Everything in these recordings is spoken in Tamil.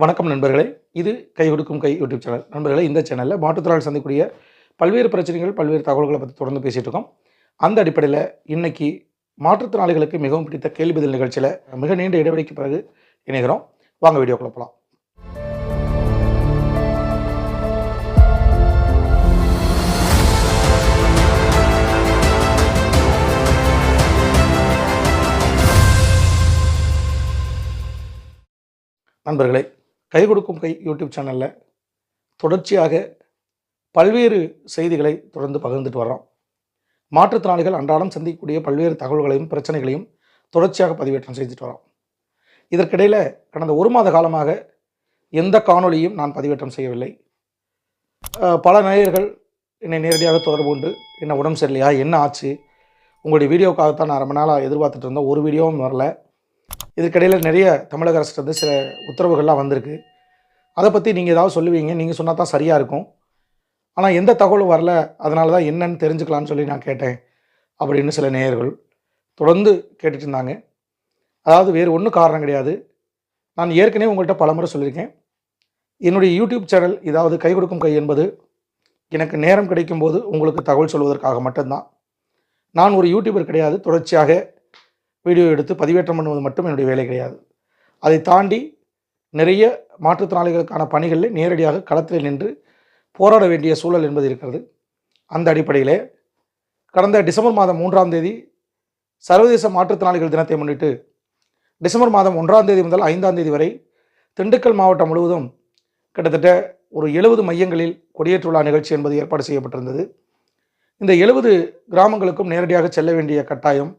வணக்கம் நண்பர்களே. இது கை கொடுக்கும் கை யூடியூப் சேனல். நண்பர்களே இந்த சேனலில் மாற்றுத்திறனாளி சந்திக்கக்கூடிய பல்வேறு பிரச்சனைகள் பல்வேறு தகவல்களை பற்றி தொடர்ந்து பேசிகிட்டு இருக்கோம். அந்த அடிப்படையில் இன்றைக்கி மாற்றுத்திறனாளிகளுக்கு மிகவும் பிடித்த கேள்வி பதில் நிகழ்ச்சியில் மிக நீண்ட இடைவெளிக்கு பிறகு இணைகிறோம். வாங்க வீடியோக்குள்ள போகலாம் நண்பர்களே கை கொடுக்கும் கை யூடியூப் சேனலில் தொடர்ச்சியாக பல்வேறு செய்திகளை தொடர்ந்து பகிர்ந்துட்டு வர்றோம். மாற்றுத்திறனாளிகள் அன்றாடம் சந்திக்கக்கூடிய பல்வேறு தகவல்களையும் பிரச்சனைகளையும் தொடர்ச்சியாக பதிவேற்றம் செய்துட்டு வரோம் இதற்கிடையில் கடந்த ஒரு மாத காலமாக எந்த காணொளியும் நான் பதிவேற்றம் செய்யவில்லை. பல நேயர்கள் என்னை நேரடியாக தொடர்பு கொண்டு என்ன உடம்பு சரியில்லையா? என்ன ஆச்சு? உங்களுடைய வீடியோக்காகத்தான் நான் ரொம்ப நாளாக எதிர்பார்த்துட்டு இருந்தேன். ஒரு வீடியோவும் வரல. இதற்கிடையில் நிறைய தமிழக அரசுலேருந்து சில உத்தரவுகள்லாம் வந்திருக்கு. அதை பற்றி நீங்கள் ஏதாவது சொல்லுவீங்க. நீங்கள் சொன்னால் தான் சரியாக இருக்கும். ஆனால் எந்த தகவலும் வரல. அதனால தான் என்னன்னு தெரிஞ்சுக்கலான்னு சொல்லி நான் கேட்டேன். அப்படின்னு சில நேயர்கள் தொடர்ந்து கேட்டுட்டு இருந்தாங்க. அதாவது வேறு ஒன்றும் காரணம் கிடையாது. நான் ஏற்கனவே உங்கள்கிட்ட பலமுறை சொல்லியிருக்கேன். என்னுடைய யூடியூப் சேனல் இதாவது கை கொடுக்கும் கை என்பது எனக்கு நேரம் கிடைக்கும்போது உங்களுக்கு தகவல் சொல்வதற்காக மட்டும்தான். நான் ஒரு யூடியூபர் கிடையாது. தொடர்ச்சியாக வீடியோ எடுத்து பதிவேற்றம் பண்ணுவது மட்டும் என்னுடைய வேலை கிடையாது. அதை தாண்டி நிறைய மாற்றுத்திறனாளிகளுக்கான பணிகளில் நேரடியாக களத்தில் நின்று போராட வேண்டிய சூழல் என்பது இருக்கிறது. அந்த அடிப்படையிலே கடந்த டிசம்பர் மாதம் மூன்றாம் தேதி சர்வதேச மாற்றுத்திறனாளிகள் தினத்தை முன்னிட்டு டிசம்பர் மாதம் ஒன்றாம் தேதி முதல் ஐந்தாம் தேதி வரை திண்டுக்கல் மாவட்டம் முழுவதும் கிட்டத்தட்ட ஒரு எழுபது மையங்களில் கொடியேற்று விழா நிகழ்ச்சி என்பது ஏற்பாடு செய்யப்பட்டிருந்தது. இந்த எழுபது கிராமங்களுக்கும் நேரடியாக செல்ல வேண்டிய கட்டாயம்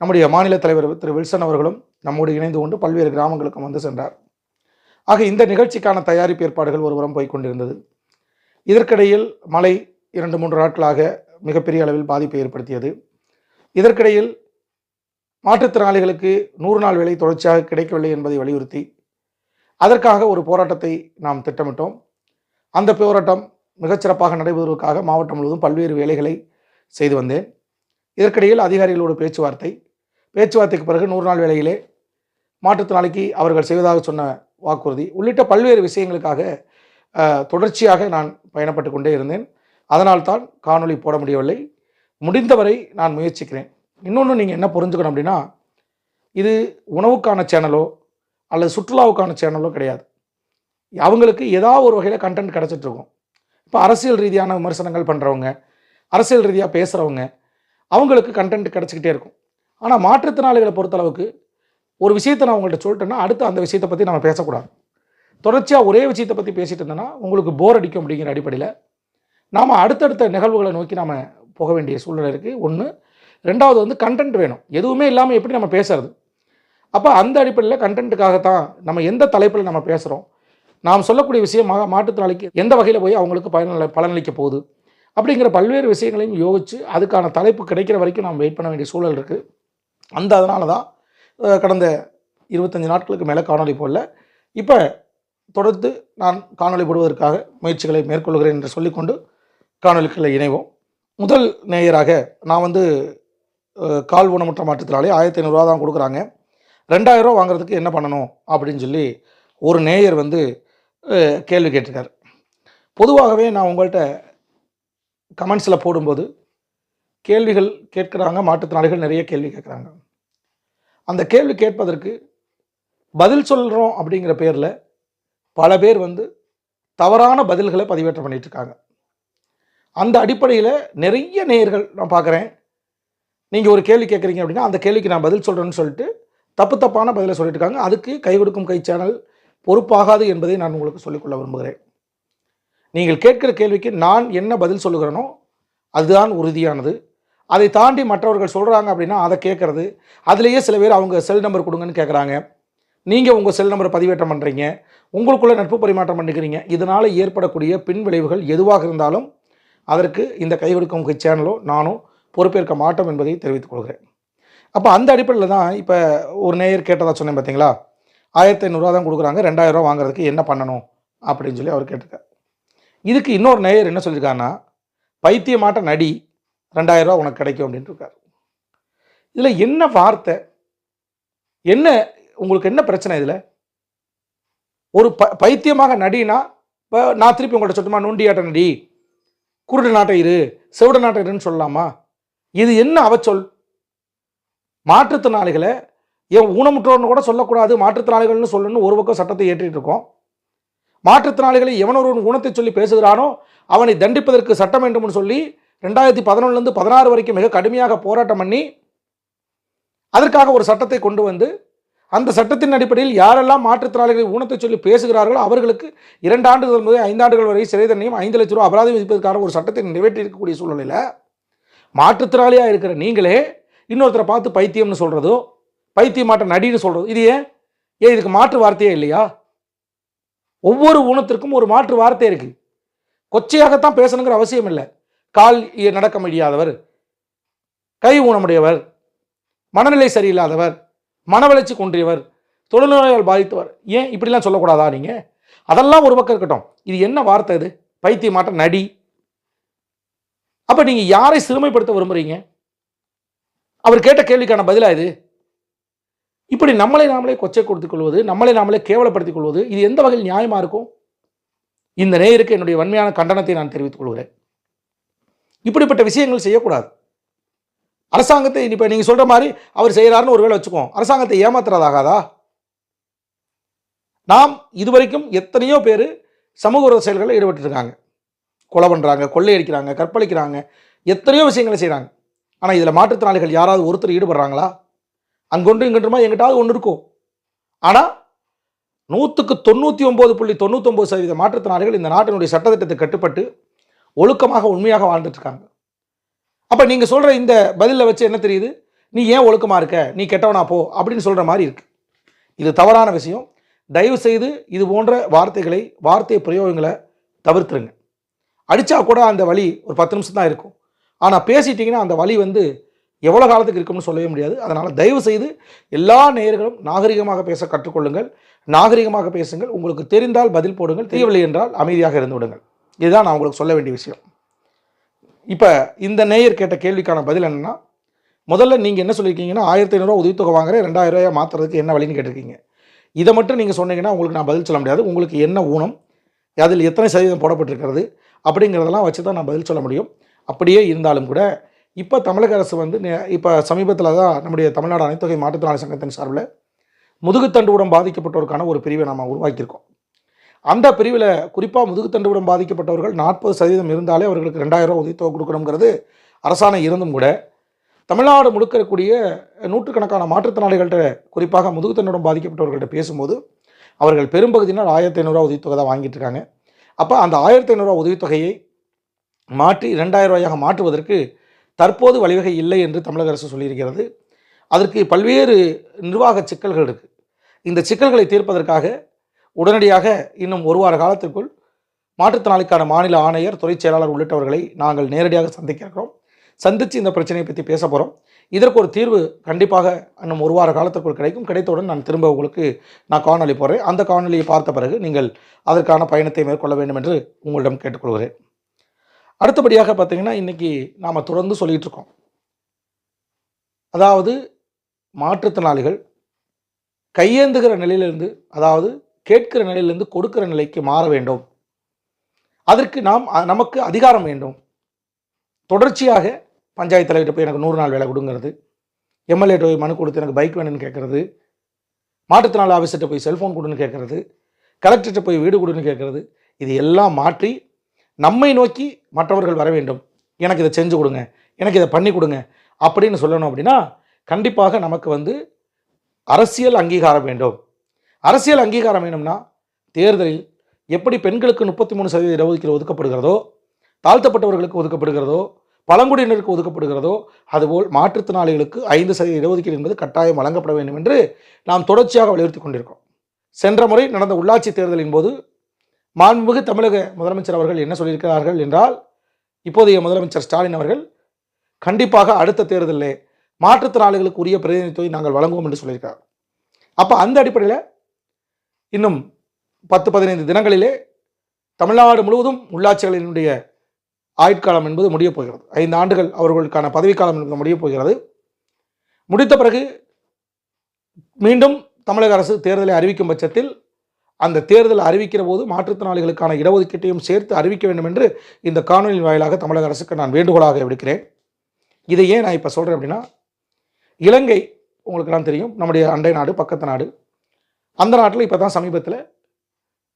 நம்முடைய மாநில தலைவர் திரு வில்சன் அவர்களும் நம்மோடு இணைந்து கொண்டு பல்வேறு கிராமங்களுக்கும் வந்து சென்றார். ஆக இந்த நிகழ்ச்சிக்கான தயாரிப்பு ஏற்பாடுகள் ஒருபுறம் போய்கொண்டிருந்தது இதற்கிடையில் மழை இரண்டு மூன்று நாட்களாக மிகப்பெரிய அளவில் பாதிப்பை ஏற்படுத்தியது. இதற்கிடையில் மாற்றுத்திறனாளிகளுக்கு நூறு நாள் வேலை தொடர்ச்சியாக கிடைக்கவில்லை என்பதை வலியுறுத்தி அதற்காக ஒரு போராட்டத்தை நாம் திட்டமிட்டோம். அந்த போராட்டம் மிகச்சிறப்பாக நடைபெறுவதற்காக மாவட்டம் முழுவதும் பல்வேறு வேலைகளை செய்து வந்தேன். இதற்கிடையில் அதிகாரிகளோடு பேச்சுவார்த்தை பேச்சுவார்த்தைக்கு பிறகு நூறு நாள் வேலையிலே மாற்றுத்திறனாளிக்கு அவர்கள் செய்வதாக சொன்ன வாக்குறுதி. உள்ளிட்ட பல்வேறு விஷயங்களுக்காக தொடர்ச்சியாக நான் பயணப்பட்டு கொண்டே இருந்தேன். அதனால்தான் காணொளி போட முடியவில்லை. முடிந்தவரை நான் முயற்சிக்கிறேன். இன்னொன்று நீங்கள் என்ன புரிஞ்சுக்கணும் அப்படின்னா இது உணவுக்கான சேனலோ அல்லது சுற்றுலாவுக்கான சேனலோ கிடையாது. அவங்களுக்கு ஏதாவது ஒரு வகையில் கண்டென்ட் கிடச்சிட்ருக்கும். இப்போ அரசியல் ரீதியான விமர்சனங்கள் பண்ணுறவங்க அரசியல் ரீதியாக பேசுகிறவங்க அவங்களுக்கு கண்டென்ட் கிடச்சிக்கிட்டே இருக்கும். ஆனால் மாற்றுத்திறனாளிகளை பொறுத்தளவுக்கு ஒரு விஷயத்தை நான் உங்கள்கிட்ட சொல்லிட்டேன்னா அடுத்து அந்த விஷயத்தை பற்றி நம்ம பேசக்கூடாது. தொடர்ச்சியாக ஒரே விஷயத்தை பற்றி பேசிட்டு இருந்தேன்னா உங்களுக்கு போர் அடிக்கும் அப்படிங்கிற அடிப்படையில் நாம் அடுத்தடுத்த நிகழ்வுகளை நோக்கி நாம் போக வேண்டிய சூழ்நிலை இருக்குது ஒன்று ரெண்டாவது வந்து கண்டென்ட் வேணும். எதுவுமே இல்லாமல் எப்படி நம்ம பேசுறது? அப்போ அந்த அடிப்படையில் கண்டென்ட்டுக்காகத்தான் நம்ம எந்த தலைப்பில் நம்ம பேசுகிறோம் நாம் சொல்லக்கூடிய விஷயம் மாற்றுத்திறனாளிக்கு எந்த வகையில் போய் அவங்களுக்கு பயனளி பலனளிக்க போகுது? அப்படிங்கிற பல்வேறு விஷயங்களையும் யோசித்து அதுக்கான தலைப்பு கிடைக்கிற வரைக்கும் நாம் வெயிட் பண்ண வேண்டிய சூழல் இருக்குது அந்த அதனால தான் கடந்த இருபத்தஞ்சு நாட்களுக்கு மேலே காணொளி போடல. இப்போ தொடர்ந்து நான் காணொளி போடுவதற்காக முயற்சிகளை மேற்கொள்கிறேன் என்று சொல்லிக்கொண்டு காணொலிகளை இணைவோம். முதல் நேயராக நான் வந்து கால் ஊனமுற்ற மாற்றுத்திறனாளி ஆயிரத்தி ஐநூறுரூவா தான் கொடுக்குறாங்க. ரெண்டாயிரரூவா வாங்குறதுக்கு என்ன பண்ணணும் அப்படின்னு சொல்லி ஒரு நேயர் வந்து கேள்வி கேட்டிருக்கார். பொதுவாகவே நான் உங்கள்கிட்ட கமெண்ட்ஸில் போடும்போது கேள்விகள் கேட்குறாங்க மாற்றுத்திறனாளிகள் நிறைய கேள்வி கேட்குறாங்க. அந்த கேள்வி கேட்பதற்கு பதில் சொல்கிறோம் அப்படிங்கிற பேரில் பல பேர் வந்து தவறான பதில்களை பதிவேற்றம் பண்ணிகிட்ருக்காங்க இருக்காங்க அந்த அடிப்படையில் நிறைய நேயர்கள் நான் பார்க்குறேன். நீங்கள் ஒரு கேள்வி கேட்குறீங்க அப்படின்னா அந்த கேள்விக்கு நான் பதில் சொல்கிறேன்னு சொல்லிட்டு தப்பு தப்பான பதிலை சொல்லிட்டு இருக்காங்க அதுக்கு கை கொடுக்கும் கை சேனல் பொறுப்பாகாது என்பதை நான் உங்களுக்கு சொல்லிக்கொள்ள விரும்புகிறேன். நீங்கள் கேட்குற கேள்விக்கு நான் என்ன பதில் சொல்லுகிறேனோ அதுதான் உறுதியானது. அதை தாண்டி மற்றவர்கள் சொல்கிறாங்க அப்படின்னா அதை கேட்குறது அதுலேயே சில பேர் அவங்க செல் நம்பர் கொடுங்கன்னு கேட்குறாங்க நீங்கள் உங்கள் செல் நம்பரை பதிவேற்றம் பண்ணுறீங்க உங்களுக்குள்ளே நட்பு பரிமாற்றம் பண்ணிக்கிறீங்க. இதனால் ஏற்படக்கூடிய பின் விளைவுகள் எதுவாக இருந்தாலும் அதற்கு இந்த கை கொடுக்கும் சேனலோ நானும் பொறுப்பேற்க மாட்டோம் என்பதை தெரிவித்துக் கொள்கிறேன். அப்போ அந்த அடிப்படையில் தான் இப்போ ஒரு நேயர் கேட்டதாக சொன்னேன் பார்த்தீங்களா ஆயிரத்தி ஐநூறுரூவா தான் கொடுக்குறாங்க. ரெண்டாயிரரூவா வாங்குறதுக்கு என்ன பண்ணணும்? அப்படின்னு சொல்லி அவர் கேட்டிருக்கார். இதுக்கு இன்னொரு நேயர் என்ன சொல்லியிருக்காருன்னா பைத்தியமாட்ட நடி ரெண்டாயிரரூவா உனக்கு கிடைக்கும் அப்படின்ட்டு இருக்கார் இதில் என்ன வார்த்தை? என்ன உங்களுக்கு என்ன பிரச்சனை இதில்? ஒரு ப பைத்தியமாக நடினா இப்போ நான் திருப்பி உங்கள்கிட்ட சொல்லட்டுமா? நொண்டியாட்ட நடி. குருடு நாட்டை இரு. செவிட நாட்டை இருன்னு சொல்லலாமா? இது என்ன அவச்சொல்? மாற்றுத்திறனாளிகளை ஏன் ஊனமுற்றோர்னு கூட சொல்லக்கூடாது. மாற்றுத்திறனாளிகள்னு சொல்லணும்னு ஒரு பக்கம் சட்டத்தை ஏற்றிட்டு இருக்கோம். மாற்றுத்திறனாளிகளை எவனொருவன் ஊனத்தை சொல்லி பேசுகிறானோ அவனை தண்டிப்பதற்கு சட்டம் வேண்டும்னு சொல்லி ரெண்டாயிரத்தி பதினொன்றுலேருந்து பதினாறு வரைக்கும் மிக கடுமையாக போராட்டம் பண்ணி அதற்காக ஒரு சட்டத்தை கொண்டு வந்து அந்த சட்டத்தின் அடிப்படையில் யாரெல்லாம் மாற்றுத்திறனாளிகளை ஊனத்தை சொல்லி பேசுகிறார்களோ அவர்களுக்கு இரண்டு ஆண்டுகள் முதல் ஐந்து ஆண்டுகள் வரை சிறை தண்டனையும் ஐந்து லட்ச ரூபா அபராதம் விதிப்பதற்கான ஒரு சட்டத்தை நிறைவேற்றி இருக்கக்கூடிய சூழ்நிலையில் மாற்றுத்திறனாளியாக இருக்கிற நீங்களே இன்னொருத்தரை பார்த்து பைத்தியம்னு சொல்கிறதோ பைத்தியமாட்ட நடின்னு சொல்கிறதோ இது ஏன்? ஏன் இதுக்கு மாற்று வார்த்தையே இல்லையா? ஒவ்வொரு ஊனத்திற்கும் ஒரு மாற்று வார்த்தை இருக்குது கொச்சையாகத்தான் பேசணுங்கிற அவசியம் இல்லை. கால் நடக்க முடியாதவர். கை ஊனமுடையவர். மனநிலை சரியில்லாதவர். மனவளர்ச்சி குன்றியவர். தொழுநோயால் பாதித்தவர். ஏன் இப்படிலாம் சொல்லக்கூடாதா நீங்கள் அதெல்லாம் ஒரு பக்கம் இருக்கட்டும். இது என்ன வார்த்தை இது? பைத்தியமாட்ட நடி. அப்போ நீங்கள் யாரை சிறுமைப்படுத்த விரும்புகிறீங்க அவர் கேட்ட கேள்விக்கான பதிலாக இது? இப்படி நம்மளை நாமளே கொச்சை கொடுத்துக் கொள்வது நம்மளை நாமளே கேவலப்படுத்திக் கொள்வது இது எந்த வகையில் நியாயமாக இருக்கும்? இந்த நேயருக்கு என்னுடைய வன்மையான கண்டனத்தை நான் தெரிவித்துக் கொள்கிறேன். இப்படிப்பட்ட விஷயங்கள் செய்யக்கூடாது. அரசாங்கத்தை இப்போ நீங்கள் சொல்கிற மாதிரி அவர் செய்கிறாருன்னு ஒருவேளை வச்சுக்கோம் அரசாங்கத்தை ஏமாத்துறதாகாதா நாம் இதுவரைக்கும் எத்தனையோ பேர் சமூக விரோத செயல்களில் ஈடுபட்டுருக்காங்க. கொலை பண்ணுறாங்க கொள்ளையடிக்கிறாங்க கற்பழிக்கிறாங்க எத்தனையோ விஷயங்களை செய்கிறாங்க ஆனால் இதில் மாற்றுத்திறனாளிகள் யாராவது ஒருத்தர் ஈடுபடுறாங்களா? அங்கொன்று இங்கொன்றுமா எங்கிட்டாவது ஒன்று இருக்கும். ஆனால் நூற்றுக்கு தொண்ணூற்றி ஒம்பது புள்ளி தொண்ணூத்தொம்பது சதவீத மாற்றுத்திறனாளிகள் இந்த நாட்டினுடைய சட்டத்திட்டத்தை கட்டுப்பட்டு ஒழுக்கமாக உண்மையாக வாழ்ந்துட்டு இருக்காங்க அப்போ நீங்கள் சொல்கிற இந்த பதிலில் வச்சு என்ன தெரியுது? நீ ஏன் ஒழுக்கமாக இருக்க? நீ கெட்டவனா போ அப்படின்னு சொல்கிற மாதிரி இருக்குது இது தவறான விஷயம். தயவு செய்து இது போன்ற வார்த்தைகளை வார்த்தை பிரயோகங்களை தவிர்த்துருங்க. அடித்தா கூட அந்த வழி ஒரு பத்து நிமிஷம் தான் இருக்கும். ஆனால் பேசிட்டீங்கன்னா அந்த வலி வந்து எவ்வளோ காலத்துக்கு இருக்கும்னு சொல்லவே முடியாது. அதனால் தயவு செய்து எல்லா நேயர்களும் நாகரிகமாக பேச கற்றுக்கொள்ளுங்கள். நாகரிகமாக பேசுங்கள். உங்களுக்கு தெரிந்தால் பதில் போடுங்கள். தெரியவில்லை என்றால் அமைதியாக இருந்து விடுங்கள். இதுதான் நான் உங்களுக்கு சொல்ல வேண்டிய விஷயம். இப்போ இந்த நேயர் கேட்ட கேள்விக்கான பதில் என்னென்னா முதல்ல நீங்கள் என்ன சொல்லியிருக்கீங்கன்னா ஆயிரத்தி ஐநூறுரூவா உதவித்தொகை வாங்குறேன் ரெண்டாயிரம் ரூபாய் மாற்றுறதுக்கு என்ன வழின்னு கேட்டிருக்கீங்க. இதை மட்டும் நீங்கள் சொன்னீங்கன்னா உங்களுக்கு நான் பதில் சொல்ல முடியாது. உங்களுக்கு என்ன ஊனம் அதில் எத்தனை சதவீதம் போடப்பட்டிருக்கிறது அப்படிங்கிறதெல்லாம் வச்சு தான் நான் பதில் சொல்ல முடியும். அப்படியே இருந்தாலும் கூட இப்போ தமிழக அரசு வந்து நே- இப்போ சமீபத்தில் தான் நம்முடைய தமிழ்நாடு அனைத்தொகை மாற்றுத்திறனாளி சங்கத்தின் சார்பில் முதுகுத்தண்டுவுடன் பாதிக்கப்பட்டோருக்கான ஒரு பிரிவை நாம் உருவாக்கியிருக்கோம். அந்த பிரிவில் குறிப்பாக முதுகுத்தண்டுடன் பாதிக்கப்பட்டவர்கள் நாற்பது சதவீதம் இருந்தாலே அவர்களுக்கு ரெண்டாயிரம் ரூபாய் உதவித்தொகை கொடுக்கணுங்கிறது அரசாணை இருந்தும் கூட. தமிழ்நாடு முழுக்க இருக்கக்கூடிய நூற்றுக்கணக்கான மாற்றுத்திறனாளிகள்கிட்ட குறிப்பாக முதுகுத்தண்டுடன் பாதிக்கப்பட்டவர்கள்ட்ட பேசும்போது அவர்கள் பெரும்பகுதியினர் ஆயிரத்தி ஐநூறுரூவா உதவித்தொகை தான் வாங்கிட்டு இருக்காங்க அப்போ அந்த ஆயிரத்தி ஐநூறுரூவா உதவித்தொகையை மாற்றி இரண்டாயிரம் ரூபாயாக மாற்றுவதற்கு தற்போது வழிவகை இல்லை என்று தமிழக அரசு சொல்லியிருக்கிறது. அதற்கு பல்வேறு நிர்வாக சிக்கல்கள் இருக்குது இந்த சிக்கல்களை தீர்ப்பதற்காக உடனடியாக இன்னும் ஒரு வார காலத்திற்குள் மாற்றுத்திறனாளிக்கான மாநில ஆணையர் துறைச் செயலாளர் உள்ளிட்டவர்களை நாங்கள் நேரடியாக சந்திக்க இருக்கிறோம். சந்தித்து இந்த பிரச்சனையை பற்றி பேச போகிறோம் இதற்கு ஒரு தீர்வு கண்டிப்பாக இன்னும் ஒரு வார காலத்திற்குள் கிடைக்கும். கிடைத்தவுடன் நான் திரும்ப உங்களுக்கு நான் காணொலி போடுறேன். அந்த காணொலியை பார்த்த பிறகு நீங்கள் அதற்கான பயணத்தை மேற்கொள்ள வேண்டும் என்று உங்களிடம் கேட்டுக்கொள்கிறேன். அடுத்தபடியாக பார்த்திங்கன்னா இன்றைக்கி நாம் தொடர்ந்து சொல்லிகிட்டு இருக்கோம். அதாவது மாற்றுத்திறனாளிகள் கையேந்துகிற நிலையிலிருந்து அதாவது கேட்கிற நிலையிலிருந்து கொடுக்கிற நிலைக்கு மாற வேண்டும். அதற்கு நாம் நமக்கு அதிகாரம் வேண்டும். தொடர்ச்சியாக பஞ்சாயத்து தலைவர்கிட்ட போய் எனக்கு நூறு நாள் வேலை கொடுங்கிறது. எம்எல்ஏ போய் மனு கொடுத்து எனக்கு பைக் வேணும்னு கேட்குறது. மாற்றுத்திறனாளி ஆஃபீஸர்கிட்ட போய் செல்ஃபோன் கொடுன்னு கேட்குறது. கலெக்டர்கிட்ட போய் வீடு கொடுன்னு கேட்குறது. இது எல்லாம் மாற்றி நம்மை நோக்கி மற்றவர்கள் வர வேண்டும். எனக்கு இதை செஞ்சு கொடுங்க. எனக்கு இதை பண்ணி கொடுங்க. அப்படின்னு சொல்லணும் அப்படின்னா கண்டிப்பாக நமக்கு வந்து அரசியல் அங்கீகாரம் வேண்டும். அரசியல் அங்கீகாரம் வேணும்னா தேர்தலில் எப்படி பெண்களுக்கு முப்பத்தி மூணு சதவீத இடஒதுக்கீடு ஒதுக்கப்படுகிறதோ தாழ்த்தப்பட்டவர்களுக்கு ஒதுக்கப்படுகிறதோ பழங்குடியினருக்கு ஒதுக்கப்படுகிறதோ அதுபோல் மாற்றுத்திறனாளிகளுக்கு ஐந்து சதவீத இடஒதுக்கீடு என்பது கட்டாயம் வழங்கப்பட வேண்டும் என்று நாம் தொடர்ச்சியாக வலியுறுத்தி கொண்டிருக்கிறோம். சென்ற முறை நடந்த உள்ளாட்சி தேர்தலின் போது மாண்புமிகு தமிழக முதலமைச்சர் அவர்கள் என்ன சொல்லியிருக்கிறார்கள் என்றால் இப்போதைய முதலமைச்சர் ஸ்டாலின் அவர்கள் கண்டிப்பாக அடுத்த தேர்தலில் மாற்றுத்திறனாளிகளுக்கு உரிய பிரதிநிதித்துவத்தை நாங்கள் வழங்குவோம் என்று சொல்லியிருக்கார் அப்போ அந்த அடிப்படையில் இன்னும் பத்து பதினைந்து தினங்களிலே தமிழ்நாடு முழுவதும் உள்ளாட்சிகளினுடைய ஆயுட்காலம் என்பது முடியப் போகிறது. ஐந்து ஆண்டுகள் அவர்களுக்கான பதவிக்காலம் என்பது முடியப் போகிறது. முடித்த பிறகு மீண்டும் தமிழக அரசு தேர்தலை அறிவிக்கும் பட்சத்தில் அந்த தேர்தல் அறிவிக்கிற போது மாற்றுத்திறனாளிகளுக்கான இடஒதுக்கீட்டையும் சேர்த்து அறிவிக்க வேண்டும் என்று இந்த காணொலியின் வாயிலாக தமிழக அரசுக்கு நான் வேண்டுகோளாக விடுக்கிறேன். இதை ஏன் நான் இப்போ சொல்கிறேன் அப்படின்னா இலங்கை உங்களுக்கெல்லாம் தெரியும் நம்முடைய அண்டை நாடு பக்கத்து நாடு அந்த நாட்டில் இப்போ தான் சமீபத்தில்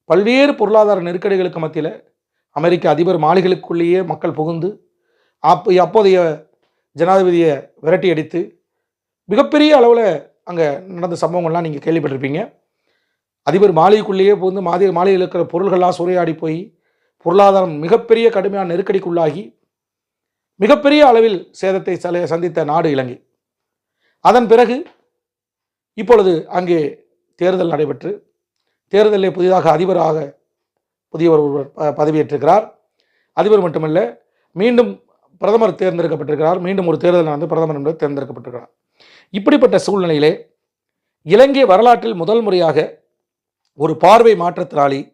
பல்வேறு பொருளாதார நெருக்கடிகளுக்கு மத்தியில் அமெரிக்க அதிபர் மாளிகளுக்குள்ளேயே மக்கள் புகுந்து அப்போ அப்போதைய ஜனாதிபதியை விரட்டி அடித்து மிகப்பெரிய அளவில் அங்கே நடந்த சம்பவங்கள்லாம் நீங்கள் கேள்விப்பட்டிருப்பீங்க. அதிபர் மாளிகைக்குள்ளேயே புகுந்து மாதிரி மாளிகையில் இருக்கிற பொருள்கள்லாம் சூறையாடி போய் பொருளாதாரம் மிகப்பெரிய கடுமையான நெருக்கடிக்குள்ளாகி மிகப்பெரிய அளவில் சேதத்தை சந்தித்த நாடு இலங்கை. அதன் பிறகு இப்பொழுது அங்கே தேர்தல் நடைபெற்று தேர்தலில் புதிதாக அதிபராக புதியவர் ஒருவர் ப- பதவியேற்றிருக்கிறார். அதிபர் மட்டுமல்ல மீண்டும் பிரதமர் தேர்ந்தெடுக்கப்பட்டிருக்கிறார். மீண்டும் ஒரு தேர்தல் நடந்து பிரதமர் என்பது தேர்ந்தெடுக்கப்பட்டிருக்கிறார். இப்படிப்பட்ட சூழ்நிலையிலே இலங்கை வரலாற்றில் முதல் முறையாக ஒரு பார்வை மாற்றுத்திறாளி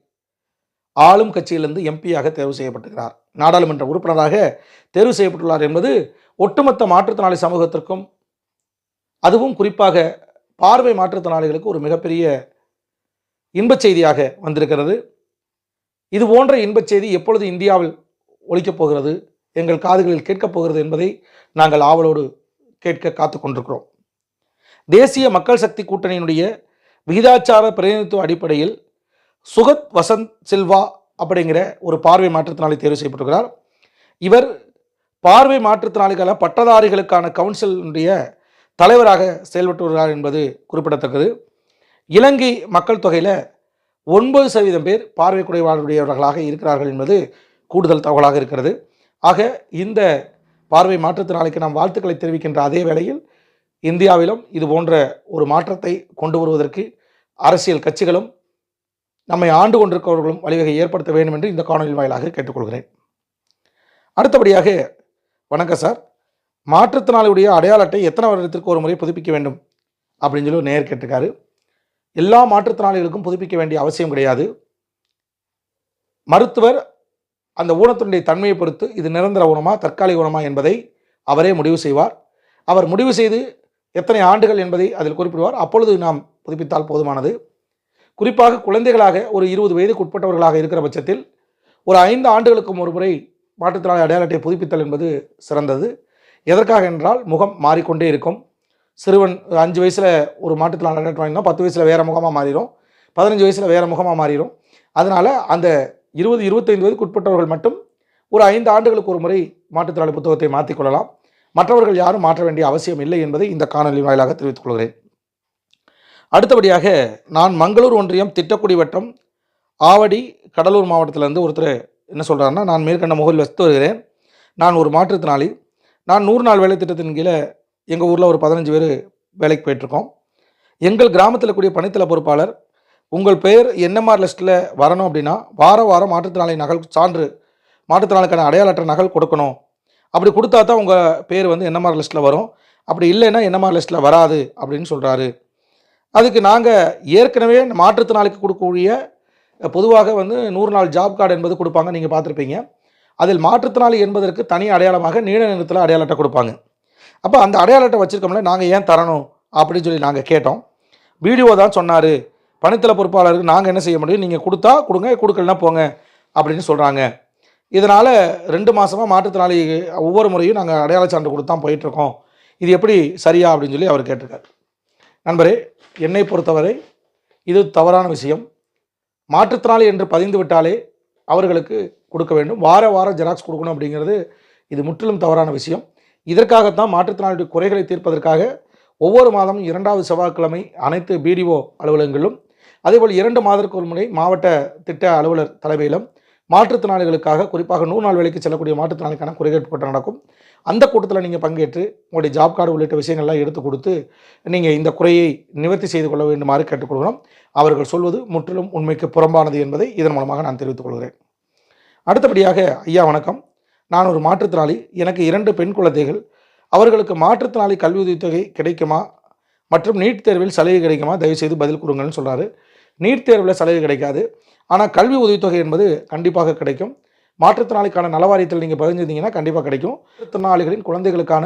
ஆளும் கட்சியிலிருந்து எம்பியாக தேர்வு செய்யப்பட்டுகிறார் நாடாளுமன்ற உறுப்பினராக தேர்வு செய்யப்பட்டுள்ளார் என்பது ஒட்டுமொத்த மாற்றுத்திறனாளி சமூகத்திற்கும் அதுவும் குறிப்பாக பார்வை மாற்றுத்திறனாளிகளுக்கு ஒரு மிகப்பெரிய இன்பச் செய்தியாக வந்திருக்கிறது. இது போன்ற இன்பச் செய்தி எப்பொழுது இந்தியாவில் ஒழிக்கப் போகிறது எங்கள் காதுகளில் கேட்கப் போகிறது என்பதை நாங்கள் ஆவலோடு கேட்க காத்து கொண்டிருக்கிறோம். தேசிய மக்கள் சக்தி கூட்டணியினுடைய விகிதாச்சார பிரதிநிதித்துவ அடிப்படையில் சுகத் வசந்த் சில்வா அப்படிங்கிற ஒரு பார்வை மாற்றுத்திறனாளி தேர்வு செய்யப்பட்டிருக்கிறார். இவர் பார்வை மாற்றுத்திறனாளிகள பட்டதாரிகளுக்கான கவுன்சிலினுடைய தலைவராக செயல்பட்டு வருகிறார் என்பது குறிப்பிடத்தக்கது. இலங்கை மக்கள் தொகையில் ஒன்பது சதவீதம் பேர் பார்வை குறைபாடுடையவர்களாக இருக்கிறார்கள் என்பது கூடுதல் தகவலாக இருக்கிறது. ஆக இந்த பார்வை மாற்றத்தினாலைக்கு நாம் வாழ்த்துக்களை தெரிவிக்கின்ற அதே வேளையில் இந்தியாவிலும் இது போன்ற ஒரு மாற்றத்தை கொண்டு வருவதற்கு அரசியல் கட்சிகளும் நம்மை ஆண்டு கொண்டிருப்பவர்களும் வழிவகை ஏற்படுத்த வேண்டும் என்று இந்த காணொலி வாயிலாக கேட்டுக்கொள்கிறேன். அடுத்தபடியாக வணக்கம் சார். மாற்றுத்திறனாளியுடைய அடையாள அட்டை எத்தனை வருடத்திற்கு ஒரு முறை புதுப்பிக்க வேண்டும் அப்படின்னு சொல்லி ஒரு நேர் கேட்டிருக்காரு. எல்லா மாற்றுத்திறனாளிகளுக்கும் புதுப்பிக்க வேண்டிய அவசியம் கிடையாது. மருத்துவர் அந்த ஊனத்தினுடைய தன்மையை பொறுத்து இது நிரந்தர ஊனமா தற்காலிக ஊனமா என்பதை அவரே முடிவு செய்வார். அவர் முடிவு செய்து எத்தனை ஆண்டுகள் என்பதை அதில் குறிப்பிடுவார். அப்பொழுது நாம் புதுப்பித்தால் போதுமானது. குறிப்பாக குழந்தைகளாக ஒரு இருபது வயதுக்கு உட்பட்டவர்களாக இருக்கிற பட்சத்தில் ஒரு ஐந்து ஆண்டுகளுக்கும் ஒரு முறை மாற்றுத்திறனாளி அடையாள அட்டையை புதுப்பித்தல் என்பது சிறந்தது. எதற்காக என்றால் முகம் மாறிக்கொண்டே இருக்கும். சிறுவன் அஞ்சு வயசில் ஒரு மாற்றுத்திறனாளி வாங்கினா பத்து வயசில் வேறு முகமாக மாறிடும் பதினஞ்சு வயசில் வேறு முகமாக மாறிடும் அதனால் அந்த இருபது இருபத்தைந்து வயதுக்கு உட்பட்டவர்கள் மட்டும் ஒரு ஐந்து ஆண்டுகளுக்கு ஒரு முறை மாற்றுத்திறனாளி புத்தகத்தை மாற்றிக்கொள்ளலாம் மற்றவர்கள் யாரும் மாற்ற வேண்டிய அவசியம் இல்லை என்பதை இந்த காணொலி வாயிலாக தெரிவித்துக் கொள்கிறேன். அடுத்தபடியாக நான் மங்களூர் ஒன்றியம் திட்டக்குடி வட்டம் ஆவடி கடலூர் மாவட்டத்திலேருந்து ஒருத்தர் என்ன சொல்கிறாருன்னா நான் மேற்கண்ட முகவில் வசித்து வருகிறேன். நான் ஒரு மாற்றுத்திறனாளி. நான் நூறு நாள் வேலை திட்டத்தின் கீழே எங்கள் ஊரில் ஒரு பதினஞ்சு பேர் வேலைக்கு போயிட்டுருக்கோம். எங்கள் கிராமத்தில் கூடிய பணித்தள பொறுப்பாளர் உங்கள் பெயர் என்எம்ஆர் லிஸ்ட்டில் வரணும் அப்படின்னா வார வாரம் மாற்றுத்திறனாளி நகல் சான்று மாற்றுத்திறனாளிக்கான அடையாள அட்டை நகல் கொடுக்கணும். அப்படி கொடுத்தா தான் உங்கள் பேர் வந்து என்எம்ஆர் லிஸ்ட்டில் வரும். அப்படி இல்லைன்னா என்எம்ஆர் லிஸ்ட்டில் வராது அப்படின்னு சொல்கிறாரு அதுக்கு நாங்கள் ஏற்கனவே மாற்றுத்திறனாளிக்கு கொடுக்கக்கூடிய பொதுவாக வந்து நூறு நாள் ஜாப் கார்டு என்பது கொடுப்பாங்க நீங்கள் பார்த்துருப்பீங்க. அதில் மாற்றுத்திறனாளி என்பதற்கு தனி அடையாளமாக நீல நிறத்தில் அடையாள அட்டை கொடுப்பாங்க. அப்போ அந்த அடையாள அட்டை வச்சுருக்கோம்ல நாங்கள் ஏன் தரணும் அப்படின்னு சொல்லி நாங்கள் கேட்டோம். வீடியோ தான் சொன்னார். பணித்தள பொறுப்பாளருக்கு நாங்கள் என்ன செய்ய முடியும்? நீங்கள் கொடுத்தா கொடுங்க கொடுக்கலனா போங்க அப்படின்னு சொல்கிறாங்க இதனால் ரெண்டு மாதமாக மாற்றுத்திறனாளி ஒவ்வொரு முறையும் நாங்கள் அடையாள சான்று கொடுத்து தான் போயிட்டுருக்கோம். இது எப்படி சரியா அப்படின்னு சொல்லி அவர் கேட்டிருக்காரு. நண்பரே என்னை பொறுத்தவரை இது தவறான விஷயம். மாற்றுத்திறனாளி என்று பதிந்து விட்டாலே அவர்களுக்கு கொடுக்க வேண்டும். வார வாரம் ஜெராக்ஸ் கொடுக்கணும் அப்படிங்கிறது இது முற்றிலும் தவறான விஷயம். இதற்காகத்தான் மாற்றுத்திறனாளியுடைய குறைகளை தீர்ப்பதற்காக ஒவ்வொரு மாதமும் இரண்டாவது செவ்வாய்க்கிழமை அனைத்து பிடிஓ அலுவலகங்களிலும் அதேபோல் இரண்டு மாதத்திற்கு ஒரு முறை மாவட்ட திட்ட அலுவலர் தலைமையிலும் மாற்றுத்திறனாளிகளுக்காக குறிப்பாக நூறு நாள் வேலைக்கு செல்லக்கூடிய மாற்றுத்திறனாளிக்கான குறைகள் நடக்கும். அந்த கூட்டத்தில் நீங்கள் பங்கேற்று உங்களுடைய ஜாப் கார்டு உள்ளிட்ட விஷயங்கள்லாம் எடுத்து கொடுத்து நீங்கள் இந்த குறையை நிவர்த்தி செய்து கொள்ள வேண்டுமாறு கேட்டுக்கொள்கிறோம். அவர்கள் சொல்வது முற்றிலும் உண்மைக்கு புறம்பானது என்பதை இதன் மூலமாக நான் தெரிவித்துக் கொள்கிறேன். அடுத்தபடியாக ஐயா வணக்கம். நான் ஒரு மாற்றுத்திறனாளி. எனக்கு இரண்டு பெண் குழந்தைகள். அவர்களுக்கு மாற்றுத்திறனாளி கல்வி உதவித்தொகை கிடைக்குமா? மற்றும் நீட் தேர்வில் சலுகை கிடைக்குமா? தயவுசெய்து பதில் கொடுங்கள்னு சொல்கிறாரு நீட் தேர்வில் சலுகை கிடைக்காது. ஆனால் கல்வி உதவித்தொகை என்பது கண்டிப்பாக கிடைக்கும். மாற்றுத்திறனாளிக்கான நலவாரியத்தில் நீங்கள் பதிஞ்சிருந்தீங்கன்னா கண்டிப்பாக கிடைக்கும். திறனாளிகளின் குழந்தைகளுக்கான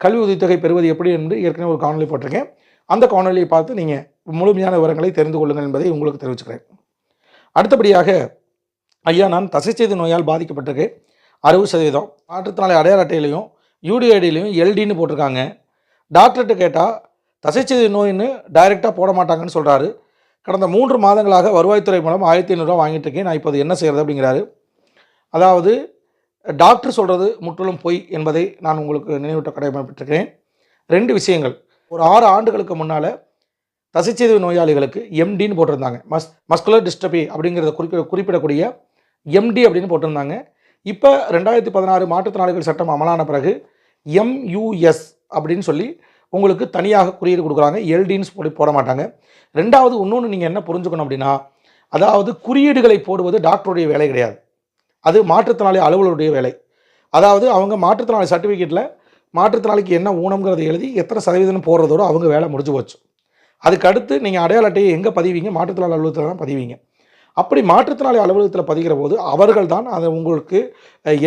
கல்வி உதவித்தொகை பெறுவது எப்படி என்று ஏற்கனவே ஒரு காணொலி போட்டிருக்கேன். அந்த காணொலியை பார்த்து நீங்கள் முழுமையான விவரங்களை தெரிந்து கொள்ளுங்கள் என்பதை உங்களுக்கு தெரிவிச்சுக்கிறேன். அடுத்தபடியாக ஐயா நான் தசைச்சேது நோயால் பாதிக்கப்பட்டிருக்கேன் அறுபது சதவீதம். மாற்றுத்திறனாளி அடையாள அட்டையிலையும் யூடிஐடிலையும் எல்டின்னு போட்டிருக்காங்க. டாக்டர்கிட்ட கேட்டால் தசைச்சேது நோயின்னு டைரெக்டாக போட மாட்டாங்கன்னு சொல்கிறாரு கடந்த மூன்று மாதங்களாக வருவாய்த்துறை மூலம் ஆயிரத்தி ஐநூறுரூவா வாங்கிட்டு இருக்கேன். நான் இப்போது என்ன செய்கிறது அப்படிங்கிறாரு. அதாவது டாக்டர் சொல்கிறது முற்றிலும் பொய் என்பதை நான் உங்களுக்கு நினைவூட்ட கடமைப்பட்டிருக்கிறேன். ரெண்டு விஷயங்கள். ஒரு ஆறு ஆண்டுகளுக்கு முன்னால் தசைச்சிதைவு நோயாளிகளுக்கு எம்டின்னு போட்டிருந்தாங்க. மஸ் மஸ்குலர் டிஸ்டபி அப்படிங்கிறத குறிப்பிட குறிப்பிடக்கூடிய எம்டி அப்படின்னு போட்டிருந்தாங்க. இப்போ ரெண்டாயிரத்தி பதினாறு மாற்றுத்திறனாளிகள் சட்டம் அமலான பிறகு எம்யூஎஸ் அப்படின்னு சொல்லி உங்களுக்கு தனியாக குறியீடு கொடுக்குறாங்க. எல்டின்னு சொல்லி போட மாட்டாங்க. ரெண்டாவது இன்னொன்று நீங்கள் என்ன புரிஞ்சுக்கணும் அப்படின்னா அதாவது குறியீடுகளை போடுவது டாக்டருடைய வேலை கிடையாது. அது மாற்றுத்திறனாளி அலுவலருடைய வேலை. அதாவது அவங்க மாற்றுத்திறனாளி சர்டிஃபிகேட்டில் மாற்றுத்திறனாளிக்கு என்ன ஊனம்ங்கிறத எழுதி எத்தனை சதவீதம் போடுறதோட அவங்க வேலை முடிஞ்சு போச்சு. அதுக்கு அடுத்து நீங்கள் அடையாள அட்டையை எங்கே பதிவீங்க? மாற்றுத்திறனாளி அலுவலகத்தில் தான் பதிவீங்க. அப்படி மாற்றுத்திறனாளி அலுவலகத்தில் பதிகிற போது அவர்கள் தான் அதை உங்களுக்கு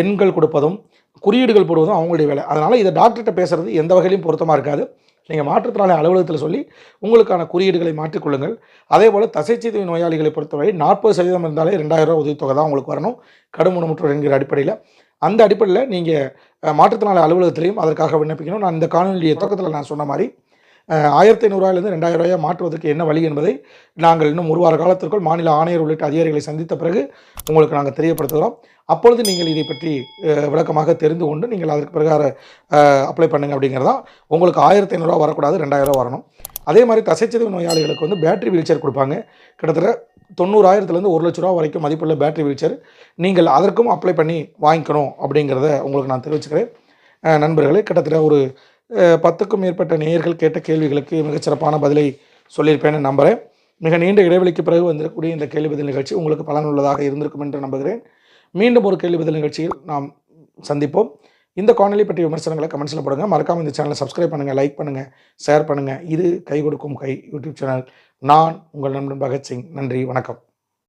எண்கள் கொடுப்பதும் குறியீடுகள் போடுவதும் அவங்களுடைய வேலை. அதனால் இதை டாக்டர்கிட்ட பேசுகிறது எந்த வகையிலையும் பொருத்தமாக இருக்காது. நீங்கள் மாற்றுத்திறனாளி அலுவலகத்தில் சொல்லி உங்களுக்கான குறியீடுகளை மாற்றிக்கொள்ளுங்கள். அதே போல் தசைச்சிதை நோயாளிகளை பொறுத்தவரை நாற்பது சதவீதம் இருந்தாலே ரெண்டாயிரம் ரூபா உதவித்தொகை தான் உங்களுக்கு வரணும். கடும் ஊனமுற்றோர் என்கிற அடிப்படையில். அந்த அடிப்படையில் நீங்கள் மாற்றுத்திறனாளி அலுவலகத்திலையும் அதற்காக விண்ணப்பிக்கணும். நான் இந்த காணொலியை தொடக்கத்தில் நான் சொன்ன மாதிரி ஆயிரத்தி ஐநூறுரூவாயிலிருந்து ரெண்டாயிரம் ரூபாயை மாற்றுவதற்கு என்ன வழி என்பதை நாங்கள் இன்னும் ஒரு வார காலத்திற்குள் மாநில ஆணையர் உள்ளிட்ட அதிகாரிகளை சந்தித்த பிறகு உங்களுக்கு நாங்கள் தெரியப்படுத்துகிறோம். அப்பொழுது நீங்கள் இதை பற்றி விளக்கமாக தெரிந்து கொண்டு நீங்கள் அதற்கு பிரகார அப்ளை பண்ணுங்க அப்படிங்கிறதா உங்களுக்கு ஆயிரத்தி ஐநூறுரூவா வரக்கூடாது ரெண்டாயிரரூவா வரணும். அதே மாதிரி தசைச்சிதைவு நோயாளிகளுக்கு வந்து பேட்டரி வீல்சேர் கொடுப்பாங்க. கிட்டத்தட்ட தொண்ணூறாயிரத்துலேருந்து ஒரு லட்ச ரூபா வரைக்கும் மதிப்புள்ள பேட்டரி வீல்சேர் நீங்கள் அதற்கும் அப்ளை பண்ணி வாங்கிக்கணும் அப்படிங்கிறத உங்களுக்கு நான் தெரிவிச்சுக்கிறேன். நண்பர்களே கிட்டத்தட்ட ஒரு பத்துக்கும் மேற்பட்ட நேயர்கள் கேட்ட கேள்விகளுக்கு மிகச்சிறப்பான பதிலை சொல்லியிருப்பேன்னு நம்புகிறேன். மிக நீண்ட இடைவெளிக்கு பிறகு வந்திருக்கக்கூடிய இந்த கேள்வி பதில் நிகழ்ச்சி உங்களுக்கு பலனுள்ளதாக இருந்திருக்கும் என்று நம்புகிறேன். மீண்டும் ஒரு கேள்வி பதில் நிகழ்ச்சியில் நாம் சந்திப்போம். இந்த காணொலி பற்றிய விமர்சனங்களை கமெண்ட்ஸில் போடுங்க. மறக்காமல் இந்த சேனலை சப்ஸ்கிரைப் பண்ணுங்கள் லைக் பண்ணுங்கள் ஷேர் பண்ணுங்கள் இது கை கொடுக்கும் கை யூடியூப் சேனல் நான் உங்கள் நண்பன் பகத்சிங். நன்றி வணக்கம்.